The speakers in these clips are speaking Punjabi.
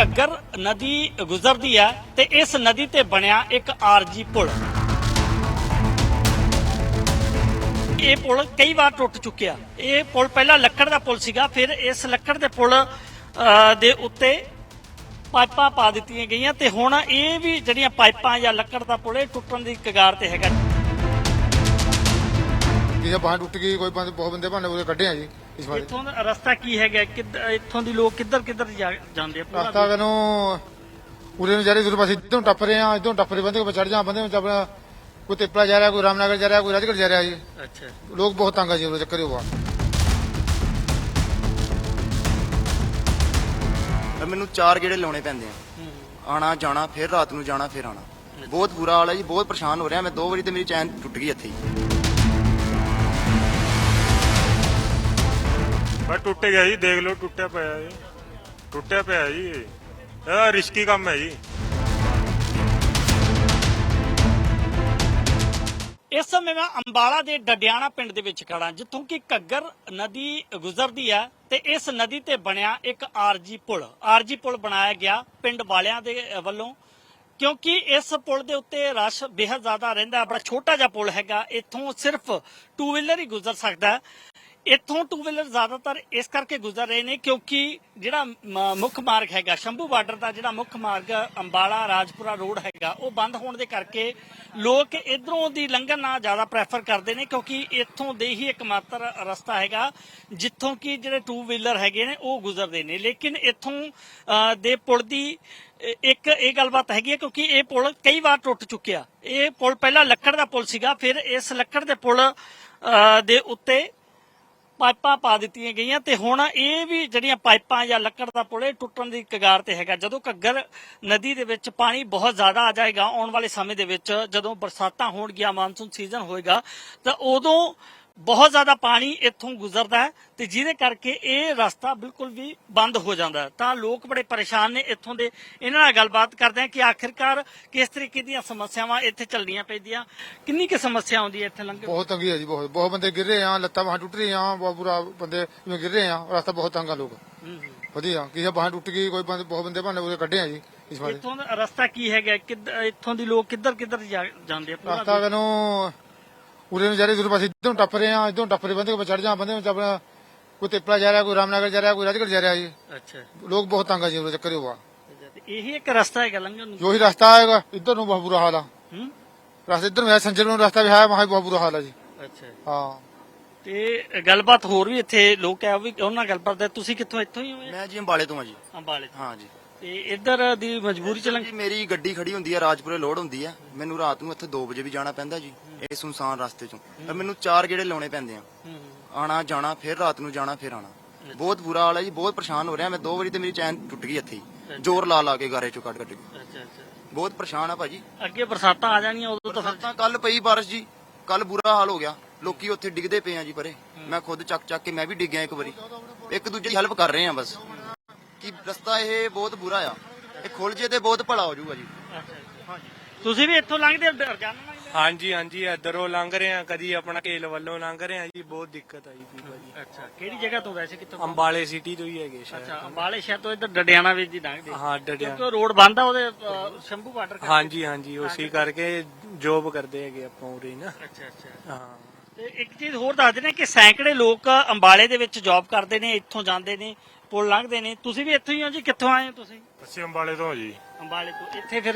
ਘੱਗਰ ਨਦੀ ਗੁਜ਼ਰਦੀ ਹੈ ਤੇ ਇਸ ਨਦੀ ਤੇ ਬਣਿਆ ਇੱਕ ਆਰਜੀ ਪੁਲ। ਇਹ ਪੁਲ ਕਈ ਵਾਰ ਟੁੱਟ ਚੁੱਕਿਆ। ਇਹ ਪੁਲ ਪਹਿਲਾਂ ਲੱਕੜ ਦਾ ਪੁਲ ਸੀਗਾ, ਫਿਰ ਇਸ ਲੱਕੜ ਦੇ ਪੁਲ ਦੇ ਉੱਤੇ ਪਾਈਪਾਂ ਪਾ ਦਿੱਤੀਆਂ ਗਈਆਂ ਤੇ ਹੁਣ ਇਹ ਵੀ ਜਿਹੜੀਆਂ ਪਾਈਪਾਂ ਜਾਂ ਲੱਕੜ ਦਾ ਪੁਲ, ਇਹ ਟੁੱਟਣ ਦੀ ਕਗਾਰ ਤੇ ਹੈਗਾ। ਕਿਸੇ ਬਾਂਹ ਟੁੱਟ ਗਈ, ਕੋਈ ਬੰਦੇ ਬਹੁਤ ਬੰਦੇ ਭਾਂਡੇ ਉਹਦੇ ਕੱਢੇ ਆ ਜੀ। ਇਸ ਇੱਥੋਂ ਦਾ ਰਸਤਾ ਕੀ ਹੈਗਾ? ਕਿੱਧ- ਇੱਥੋਂ ਦੀ ਲੋਕ ਕਿੱਧਰ ਕਿੱਧਰ ਜਾ- ਜਾਂਦੇ ਆ ਪੂਰਾ ਰਸਤਾ ਕਨੂੰ ਉਰੇ ਨੂੰ ਜਾ ਰਹੇ ਦੂਰ ਪਾਸੇ ਇਦੋਂ ਟੱਪ ਰਹੇ ਆ ਇਦੋਂ ਟੱਪ ਰਹੇ ਬੰਦੇ ਕੋ ਚੜ ਜਾ ਬੰਦੇ ਵਿੱਚ ਆਪਣਾ ਕੋਈ ਤਿਪਲਾ ਜਾ ਰਿਹਾ ਕੋਈ ਰਾਮਨਗਰ ਜਾ ਰਿਹਾ ਕੋਈ ਰਾਜਗੜ੍ਹ ਜਾ ਰਿਹਾ ਜੀ। ਅੱਛਾ। ਲੋਕ ਬਹੁਤ ਤੰਗ ਆ ਜੀ ਉਹਦੇ ਚੱਕਰ ਹੋਆ। ਤਾਂ ਮੈਨੂੰ ਚਾਰ ਗੇੜੇ ਲਾਉਣੇ ਪੈਂਦੇ ਆ। ਆਣਾ ਜਾਣਾ ਫਿਰ ਰਾਤ ਨੂੰ ਜਾਣਾ ਫਿਰ ਆਣਾ ਬਹੁਤ ਬੁਰਾ ਹਾਲ ਹੈ ਜੀ ਬਹੁਤ ਪਰੇਸ਼ਾਨ ਹੋ ਰਿਹਾ। ਮੈਂ ਦੋ ਵਾਰੀ ਤੇ ਮੇਰੀ ਚੈਨ ਟੁੱਟ ਗਈ ਇੱਥੇ ਹੀ। ਬਸ ਟੁੱਟ ਗਿਆ ਜੀ ਦੇਖ ਲਓ ਟੁੱਟਿਆ ਪਿਆ ਜੀ। ਟੁੱਟਿਆ ਪਿਆ ਜੀ ਇਹ। ਰਿਸਕੀ ਕੰਮ ਹੈ ਜੀ। ਇਸ ਸਮੇਂ ਮੈਂ ਅੰਬਾਲਾ ਦੇ ਡਡਿਆਣਾ ਪਿੰਡ ਦੇ ਵਿੱਚ ਖੜਾ ਜਿੱਥੋਂ ਕਿ ਘੱਗਰ ਨਦੀ ਗੁਜ਼ਰਦੀ ਹੈ ਤੇ ਇਸ ਨਦੀ ਤੇ ਬਣਿਆ ਇੱਕ ਆਰਜੀ ਪੁਲ। ਆਰਜੀ ਪੁਲ ਬਣਾਇਆ ਗਿਆ ਪਿੰਡ ਵਾਲਿਆਂ ਦੇ ਅ, ਵੱਲੋਂ ਕਿਉਂਕਿ ਇਸ ਪੁਲ ਦੇ ਉੱਤੇ ਰਸ਼ ਬੇहद ਜ਼ਿਆਦਾ ਰਹਿੰਦਾ ਬੜਾ ਛੋਟਾ ਜਿਹਾ ਪੁਲ ਹੈਗਾ ਇੱਥੋਂ ਸਿਰਫ ਟੂ ਵੀਲਰ ਹੀ ਗੁਜ਼ਰ ਸਕਦਾ ਇੱਥੋਂ ਟੂ ਵੀਲਰ ਜ਼ਿਆਦਾਤਰ ਇਸ ਕਰਕੇ ਗੁਜ਼ਰ ਰਹੇ ਨੇ ਕਿਉਂਕਿ ਜਿਹੜਾ ਮੁੱਖ ਮਾਰਗ ਹੈਗਾ ਸ਼ੰਭੂ ਬਾਰਡਰ ਦਾ ਜਿਹੜਾ ਮੁੱਖ ਮਾਰਗ ਅੰਬਾਲਾ ਰਾਜਪੁਰਾ ਰੋਡ ਹੈਗਾ ਉਹ ਬੰਦ ਹੋਣ ਦੇ ਕਰਕੇ ਲੋਕ ਇਧਰੋਂ ਦੀ ਲੰਘਣ ਨਾਲ ਜ਼ਿਆਦਾ ਪ੍ਰੈਫਰ ਕਰਦੇ ਨੇ ਕਿਉਂਕਿ ਇੱਥੋਂ ਦੇ ਹੀ ਇੱਕਮਾਤਰ ਰਸਤਾ ਹੈਗਾ ਜਿੱਥੋਂ ਕਿ ਜਿਹੜੇ ਟੂ ਵੀਲਰ ਹੈਗੇ ਨੇ ਉਹ ਗੁਜ਼ਰਦੇ ਨੇ। ਲੇਕਿਨ ਇੱਥੋਂ ਦੇ ਪੁਲ ਦੀ ਅ, ਇੱਕ ਇਹ ਗੱਲਬਾਤ ਹੈਗੀ ਹੈ ਕਿਉਂਕਿ ਇਹ ਪੁਲ ਕਈ ਵਾਰ ਟੁੱਟ ਚੁੱਕਿਆ। ਇਹ ਪੁਲ ਪਹਿਲਾਂ ਲੱਕੜ ਦਾ ਪੁਲ ਸੀਗਾ ਫਿਰ ਇਸ ਲੱਕੜ ਦੇ ਪੁਲ ਦੇ ਉੱਤੇ ਪਾਈਪਾਂ ਪਾ ਦਿੱਤੀਆਂ ਗਈਆਂ ਤੇ ਹੁਣ ਇਹ ਵੀ ਜਿਹੜੀਆਂ ਪਾਈਪਾਂ ਜਾਂ ਲੱਕੜ ਦਾ ਪੁਲ ਇਹ ਟੁੱਟਣ ਦੀ ਕਗਾਰ ਤੇ ਹੈਗਾ। ਜਦੋਂ ਘੱਗਰ ਨਦੀ ਦੇ ਵਿੱਚ ਪਾਣੀ ਬਹੁਤ ਜ਼ਿਆਦਾ ਆ ਜਾਏਗਾ ਆਉਣ ਵਾਲੇ ਸਮੇਂ ਦੇ ਵਿੱਚ, ਜਦੋਂ ਬਰਸਾਤਾਂ ਹੋਣਗੀਆਂ, ਮਾਨਸੂਨ ਸੀਜ਼ਨ ਹੋਏਗਾ, ਤਾਂ ਉਦੋਂ ਬਹੁਤ ਜ਼ਿਆਦਾ ਪਾਣੀ ਇੱਥੋਂ ਗੁਜ਼ਰਦਾ ਹੈ ਤੇ ਜਿਹਦੇ ਕਰਕੇ ਇਹ ਰਸਤਾ ਬਿਲਕੁਲ ਵੀ ਬੰਦ ਹੋ ਜਾਂਦਾ। ਤਾਂ ਲੋਕ ਬੜੇ ਪਰੇਸ਼ਾਨ ਨੇ ਇੱਥੋਂ ਦੇ। ਇਹਨਾਂ ਨਾਲ ਗੱਲਬਾਤ ਕਰਦੇ ਆ ਕਿ ਆਖਿਰਕਾਰ ਕਿਸ ਤਰੀਕੇ ਦੀਆਂ ਸਮੱਸਿਆਵਾਂ ਇੱਥੇ ਚੱਲਣੀਆਂ ਪੈਂਦੀਆਂ। ਕਿੰਨੀ ਕੁ ਸਮੱਸਿਆ ਆਉਂਦੀ ਹੈ ਇੱਥੇ ਲੰਘਣ ਬਹੁਤ ਤੰਗੀ ਹੈ ਜੀ ਬਹੁਤ। ਬਹੁਤ ਬੰਦੇ ਗਿਰ ਰਹੇ ਆ ਲੱਤਾਂ ਬਾਹਾਂ ਟੁੱਟ ਰਹੀਆਂ ਬਹੁਤ ਬੁਰਾ ਬੰਦੇ ਜਿਵੇਂ ਗਿਰ ਰਹੇ ਆ ਰਸਤਾ ਬਹੁਤ ਤੰਗ ਆ ਲੋਕ। ਵਧੀਆ ਕਿਸੇ ਬਾਂਹ ਟੁੱਟ ਗਈ ਕੋਈ ਬੰਦੇ ਬਹੁਤ ਬੰਦੇ ਭਾਂਡੇ ਉਹਦੇ ਕੱਢੇ ਆ ਜੀ ਇਸ ਵਾਰ। ਇੱਥੋਂ ਦਾ ਰਸਤਾ ਕੀ ਹੈਗਾ? ਇੱਥੋਂ ਦੀ ਲੋਕ ਕਿੱਧਰ ਕਿੱਧਰ ਜਾਂਦੇ ਆ? ਪੂਰਾ ਰਸਤਾ ਕਨੂੰ ਉਰੇ ਨੂੰ ਜਾ ਰਹੇ ਦੂਰ ਪਾਸੇ ਇਦੋਂ ਟੱਪ ਰਹੇ ਆ ਇਦੋਂ ਟੱਪ ਰਹੇ ਬੰਦੇ ਕੋ ਚੜ ਜਾ ਬੰਦੇ ਵਿੱਚ ਆਪਣਾ ਕੋਈ ਤਿਪਲਾ ਜਾ ਰਿਹਾ ਕੋਈ ਰਾਮਨਗਰ ਜਾ ਰਿਹਾ ਕੋਈ ਰਾਜਗੜ੍ਹ ਜਾ ਰਿਹਾ ਜੀ। ਅੱਛਾ। ਲੋਕ ਬਹੁਤ ਤੰਗ ਆ ਜੀ ਉਹਦੇ ਚੱਕਰ ਹੋਆ। ਤੇ ਇਹੀ ਇੱਕ ਰਸਤਾ ਹੈਗਾ ਲੰਘਣ ਨੂੰ? ਜੋ ਹੀ ਰਸਤਾ ਆਏਗਾ ਇੱਧਰ ਨੂੰ ਬਹੁਤ ਬੁਰਾ ਹਾਲ ਆ। ਹੂੰ? ਰਸਤਾ ਇੱਧਰ ਨੂੰ ਹੈ ਸੰਜਰ ਨੂੰ ਰਸਤਾ ਵੀ ਹੈ ਵੀ ਬਹੁਤ ਬੁਰਾ ਹਾਲ ਆ ਜੀ। ਅੱਛਾ। ਹਾਂ। ਤੇ ਗੱਲਬਾਤ ਹੋਰ ਵੀ ਇੱਥੇ ਲੋਕ ਆ ਉਹ ਵੀ ਉਹਨਾਂ ਨਾਲ ਗੱਲਬਾਤ ਕਰਦੇ ਤੁਸੀਂ ਕਿੱਥੋਂ ਇੱਥੋਂ ਹੀ ਹੋਏ ਮੈਂ ਜੀ ਅੰਬਾਲੇ ਤੋਂ ਆ ਜੀ। ਅੰਬਾਲੇ ਤੋਂ। ਹਾਂ ਜੀ। ਤੇ ਇੱਧਰ ਦੀ ਮਜਬੂਰੀ ਚ ਲੰਘ ਜੀ ਮੇਰੀ ਗੱਡੀ ਖੜੀ ਹੁੰਦੀ ਹੈ ਰਾਜਪੁਰੇ ਲੋਡ ਹੁੰਦੀ ਹੈ ਮੈਨੂੰ ਰਾਤ ਨੂੰ ਇੱਥੇ 2 ਵਜੇ ਵੀ ਜਾਣਾ ਪੈਂਦਾ ਜੀ ਇਹ ਸੁਨਸਾਨ ਰਸਤੇ ਚੋਂ। ਤਾਂ ਮੈਨੂੰ ਚਾਰ ਗੇੜੇ ਲਾਉਣੇ ਪੈਂਦੇ ਆ। ਆਣਾ ਜਾਣਾ ਫਿਰ ਰਾਤ ਨੂੰ ਜਾਣਾ ਫਿਰ ਆਣਾ। ਬਹੁਤ ਬੁਰਾ ਹਾਲ ਹੈ ਜੀ ਬਹੁਤ ਪਰੇਸ਼ਾਨ ਹੋ ਰਿਹਾ। ਮੈਂ ਦੋ ਵਾਰੀ ਤੇ ਮੇਰੀ ਚੈਨ ਟੁੱਟ ਗਈ ਇੱਥੇ ਹੀ। ਜ਼ੋਰ ਲਾ ਲਾ ਕੇ ਗਾਰੇ ਚੋਂ ਕੱਢ ਕੱਢ ਕੇ। ਅੱਛਾ ਅੱਛਾ। ਬਹੁਤ ਪਰੇਸ਼ਾਨ ਆ ਭਾਜੀ। ਅੱਗੇ ਬਰਸਾਤਾਂ ਆ ਜਾਣੀਆਂ ਉਦੋਂ ਤਾਂ ਫਿਰ ਤਾਂ ਕੱਲ ਪਈ ਬਾਰਿਸ਼ ਜੀ। ਕੱਲ ਬੁਰਾ ਹਾਲ ਹੋ ਗਿਆ। ਲੋਕੀ ਉੱਥੇ ਡਿੱਗਦੇ ਪਏ ਆ ਜੀ ਪਰੇ। ਮੈਂ ਖੁਦ ਚੱਕ ਚੱਕ ਕੇ ਮੈਂ ਵੀ ਡਿੱਗਿਆ ਇੱਕ ਵਾਰੀ। ਇੱਕ ਦੂਜੇ ਦੀ ਹੈਲਪ ਕਰ ਰਹੇ ਆ ਬਸ। ਕਿ ਰਸਤਾ ਇਹ ਬਹੁਤ ਬੁਰਾ ਆ। ਇਹ ਖੁੱਲ ਜੇ ਤੇ ਬਹੁਤ ਭਲਾ ਹੋ ਜਾਊਗਾ ਜੀ। ਤੁਸੀਂ ਵੀ ਇੱਥੋਂ ਲੰਘਦੇ ਹੋ ਰੋਜ਼ਾਨਾ ਲੰਘਦੇ ਹੋ? ਹਾਂਜੀ ਹਾਂਜੀ ਇਧਰੋਂ ਲੰਘ ਰਹੇ ਆ ਕਦੀ ਆਪਣਾ ਕੇਲ ਵੱਲੋਂ ਲੰਘ ਰਹੇ ਆ ਜੀ ਬਹੁਤ ਦਿੱਕਤ ਆਈ ਭਾਜੀ ਅੱਛਾ ਕਿਹੜੀ ਜਗ੍ਹਾ ਤੋਂ ਵੈਸੇ ਕਿੱਥੋਂ? ਅੰਬਾਲੇ ਸਿਟੀ ਤੋਂ ਹੀ ਹੈਗੇ ਸ਼ਾਇਦ ਅੱਛਾ ਅੰਬਾਲੇ ਸ਼ਹਿਰ ਤੋਂ ਇੱਧਰ ਡਡਿਆਣਾ ਵਿੱਚ ਦੀ ਲੰਘਦੇ ਹਾਂ ਡੜਿਆ ਕਿਉਂਕਿ ਉਹ ਰੋਡ ਬੰਦ ਆ ਉਹਦੇ ਅ, ਸ਼ੰਭੂ ਬਾਰਡਰ ਕਰਕੇ। ਹਾਂਜੀ ਹਾਂਜੀ ਉਸੇ ਕਰਕੇ। ਜੋਬ ਕਰਦੇ ਹੈਗੇ ਆਪਾਂ ਉਰੇ ਨਾ। ਅੱਛਾ ਅੱਛਾ। ਹਾਂ। ਤੇ ਇੱਕ ਚੀਜ਼ ਹੋਰ ਦੱਸ ਦਿੰਦੇ ਕਿ ਸੈਂਕੜੇ ਲੋਕ ਅੰਬਾਲੇ ਦੇ ਵਿੱਚ ਜੌਬ ਕਰਦੇ ਨੇ ਇੱਥੋਂ ਜਾਂਦੇ ਨੇ। ਪੁਲ ਲੰਘਦੇ ਨੇ। ਤੁਸੀਂ ਵੀ ਇੱਥੋਂ ਹੀ ਹੋ ਜੀ? ਕਿੱਥੋਂ ਆਏ ਹੋ ਤੁਸੀਂ? ਅਸੀਂ ਅੰਬਾਲੇ ਤੋਂ ਜੀ। ਅੰਬਾਲੇ ਤੋਂ। ਇੱਥੇ ਫਿਰ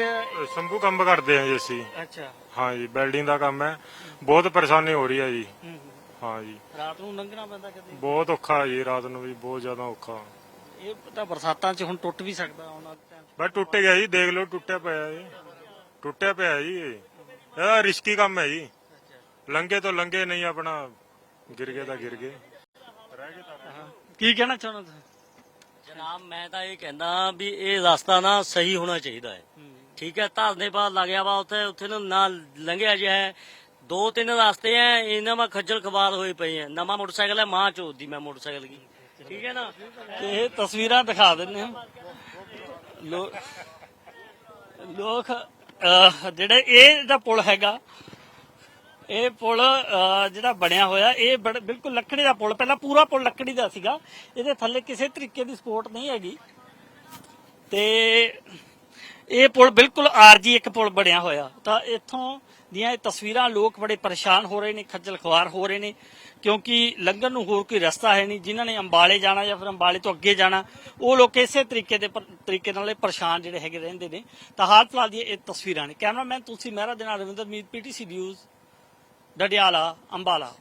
ਸ਼ੰਭੂ ਕੰਮ ਕਰਦੇ ਆ ਜੀ ਅਸੀਂ। ਅੱਛਾ। ਹਾਂ ਜੀ ਬਿਲਡਿੰਗ ਦਾ ਕੰਮ ਹੈ। ਬਹੁਤ ਪਰੇਸ਼ਾਨੀ ਹੋ ਰਹੀ ਹੈ ਜੀ। ਹੂੰ, ਹੂੰ। ਹਾਂ ਜੀ। ਰਾਤ ਨੂੰ ਲੰਘਣਾ ਪੈਂਦਾ ਕਦੇ? ਬਹੁਤ ਔਖਾ ਜੀ ਰਾਤ ਨੂੰ ਵੀ ਬਹੁਤ ਜ਼ਿਆਦਾ ਔਖਾ। ਇਹ ਤਾਂ ਬਰਸਾਤਾਂ 'ਚ ਹੁਣ ਟੁੱਟ ਵੀ ਸਕਦਾ ਆਉਣ ਵਾਲੇ ਟਾਈਮ ਬਸ ਟੁੱਟ ਗਿਆ ਜੀ ਦੇਖ ਲਓ ਟੁੱਟਿਆ ਪਿਆ ਜੀ। ਟੁੱਟਿਆ ਪਿਆ ਜੀ ਇਹ। ਇਹਦਾ ਰਿਸਕੀ ਕੰਮ ਹੈ ਜੀ। ਲੰਗੇ ਤੋਂ ਲੰਗੇ ਨਹੀਂ ਆਪਣਾ ਗਿਰ ਗਏ ਤਾਂ ਗਿਰ ਗਏ। ਕੀ ਕਹਿਣਾ ਚਾਹੁੰਦਾ ਤੁਸੀਂ? ਜਨਾਬ ਮੈਂ ਤਾਂ ਇਹ ਕਹਿੰਦਾ ਵੀ ਇਹ ਰਸਤਾ ਨਾ ਸਹੀ ਹੋਣਾ ਚਾਹੀਦਾ ਹੈ। ਠੀਕ ਹੈ ਧਰਨੇ ਬਾਅਦ ਲੱਗਿਆ ਵਾ ਉੱਥੇ ਉੱਥੇ ਨੂੰ ਨਾ ਲੰਘਿਆ ਜਿਹਾ ਹੈ। ਦੋ ਤਿੰਨ ਰਸਤੇ ਐ ਇਹਨਾਂ ਮਾ ਖੱਜਲ ਖਵਾਰ ਹੋਏ ਪਏ ਐ। ਨਵਾਂ ਮੋਟਰਸਾਈਕਲ ਹੈ ਮਾਂ ਚੋਦੀ ਮੈਂ ਮੋਟਰਸਾਈਕਲ ਕੀ ਠੀਕ ਹੈ ਨਾ? ਤੇ ਇਹ ਤਸਵੀਰਾਂ ਦਿਖਾ ਹਾਂ। ਲੋ- ਲੋਕ ਅਹ, ਜਿਹੜੇ ਇਹ ਜਿਹੜਾ ਪੁਲ ਹੈਗਾ ਇਹ ਪੁਲ ਜਿਹੜਾ ਬਣਿਆ ਹੋਇਆ, ਇਹ ਬੜ- ਬਿਲਕੁਲ ਲੱਕੜੀ ਦਾ ਪੁਲ, ਪਹਿਲਾਂ ਪੂਰਾ ਪੁਲ ਲੱਕੜੀ ਦਾ ਸੀਗਾ। ਇਹਦੇ ਥੱਲੇ ਕਿਸੇ ਤਰੀਕੇ ਦੀ ਸਪੋਰਟ ਨਹੀਂ ਹੈਗੀ। ਤੇ ਇਹ ਪੁਲ ਬਿਲਕੁਲ ਆਰਜੀ ਇੱਕ ਪੁਲ ਬਣਿਆ ਹੋਇਆ। ਤਾਂ ਇੱਥੋਂ ਦੀਆਂ ਇਹ ਤਸਵੀਰਾਂ ਲੋਕ ਬੜੇ ਪਰੇਸ਼ਾਨ ਹੋ ਰਹੇ ਨੇ, ਖੱਜਲ ਖੁਆਰ ਹੋ ਰਹੇ ਨੇ, ਕਿਉਂਕਿ ਲੰਘਣ ਨੂੰ ਹੋਰ ਕੋਈ ਰਸਤਾ ਹੈ ਨਹੀਂ। ਜਿਨ੍ਹਾਂ ਨੇ ਅੰਬਾਲੇ ਜਾਣਾ ਜਾਂ ਫਿਰ ਅੰਬਾਲੇ ਤੋਂ ਅੱਗੇ ਜਾਣਾ, ਉਹ ਲੋਕ ਇਸੇ ਤਰੀਕੇ ਦੇ ਤਰੀਕੇ ਨਾਲ ਇਹ ਪਰੇਸ਼ਾਨ ਜਿਹੜੇ ਹੈਗੇ ਰਹਿੰਦੇ ਨੇ। ਤਾਂ ਹਾਲ ਫਿਲਹਾਲ ਦੀਆਂ ਇਹ ਤਸਵੀਰਾਂ ਨੇ। ਕੈਮਰਾਮੈਨ ਤੁਸੀਂ, ਮਹਿਰਾ ਦੇ ਨਾਲ ਰਵਿੰਦਰ ਮੀਤ, ਪੀਟੀਸੀ ਨਿਊਜ਼। ਡਡਿਆਲਾ ਅੰਬਾਲਾ